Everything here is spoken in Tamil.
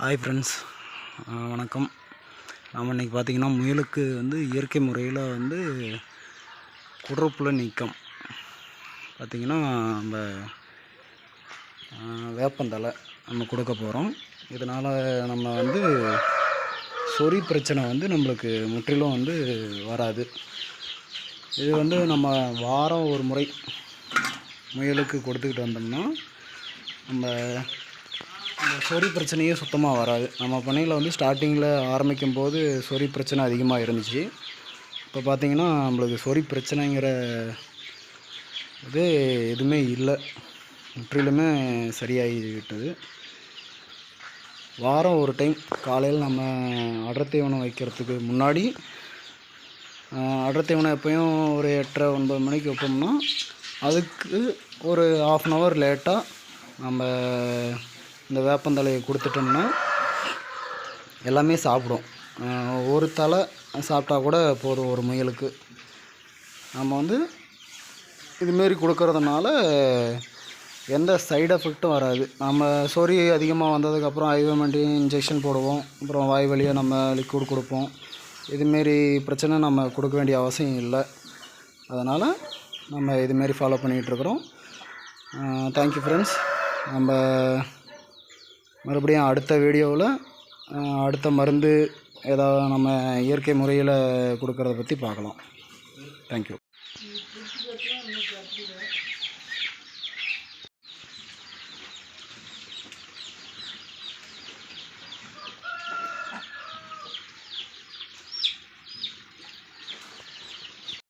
ஹாய் ஃப்ரெண்ட்ஸ் வணக்கம். நாம் இன்றைக்கி பார்த்தீங்கன்னா முயலுக்கு வந்து இயற்கை முறையில் வந்து குடற்புல நீக்கம். பார்த்திங்கன்னா நம்ம வேப்பந்தலை வேப்பந்தழை நம்ம கொடுக்க போகிறோம் இதனால் நம்ம வந்து சொறி பிரச்சனை வந்து நம்மளுக்கு முற்றிலும் வந்து வராது. இது வந்து நம்ம வாரம் ஒரு முறை முயலுக்கு கொடுத்துக்கிட்டு வந்தோம்னா நம்ம இந்த சொறி பிரச்சனையே சுத்தமாக வராது. நம்ம பண்ணையில் வந்து ஸ்டார்டிங்கில் ஆரம்பிக்கும் போது சொறி பிரச்சனை அதிகமாக இருந்துச்சு. இப்போ பார்த்தீங்கன்னா நம்மளுக்கு சொறி பிரச்சனைங்கிற இது எதுவுமே இல்லை. முற்றிலுமே சரியாகி விட்டது வாரம் ஒரு டைம் காலையில் நம்ம அடர் தீவனம் வைக்கிறதுக்கு முன்னாடி ஆஹ், அடர் தீவனம் எப்பயும் ஒரு எட்டரை ஒன்பது மணிக்கு வைப்போம்னா அதுக்கு ஒரு ஆஃப் அன் ஹவர் லேட்டாக நம்ம இந்த வேப்பந்தழையை கொடுத்துட்டோம்னா எல்லாமே சாப்பிடும். ஒரு தலை சாப்பிட்டா கூட போதும் ஒரு முயலுக்கு. நம்ம வந்து இதுமாரி கொடுக்கறதுனால எந்த சைடு எஃபெக்ட்டும் வராது. நம்ம சொறி அதிகமாக வந்ததுக்கப்புறம் ஐவமெண்டி இன்ஜெக்ஷன் போடுவோம். அப்புறம் வாய் வழியாக நம்ம லிக்விட் கொடுப்போம். இதுமாரி பிரச்சனை நம்ம கொடுக்க வேண்டிய அவசியம் இல்லை. அதனால் நம்ம இதுமாரி ஃபாலோ பண்ணிகிட்ருக்குறோம் தேங்க்யூ ஃப்ரெண்ட்ஸ் நம்ம மறுபடியும் அடுத்த வீடியோவில் அடுத்த மருந்து ஏதாவது நம்ம இயற்கை முறையில் கொடுக்கறத பற்றி பார்க்கலாம். தேங்க்யூ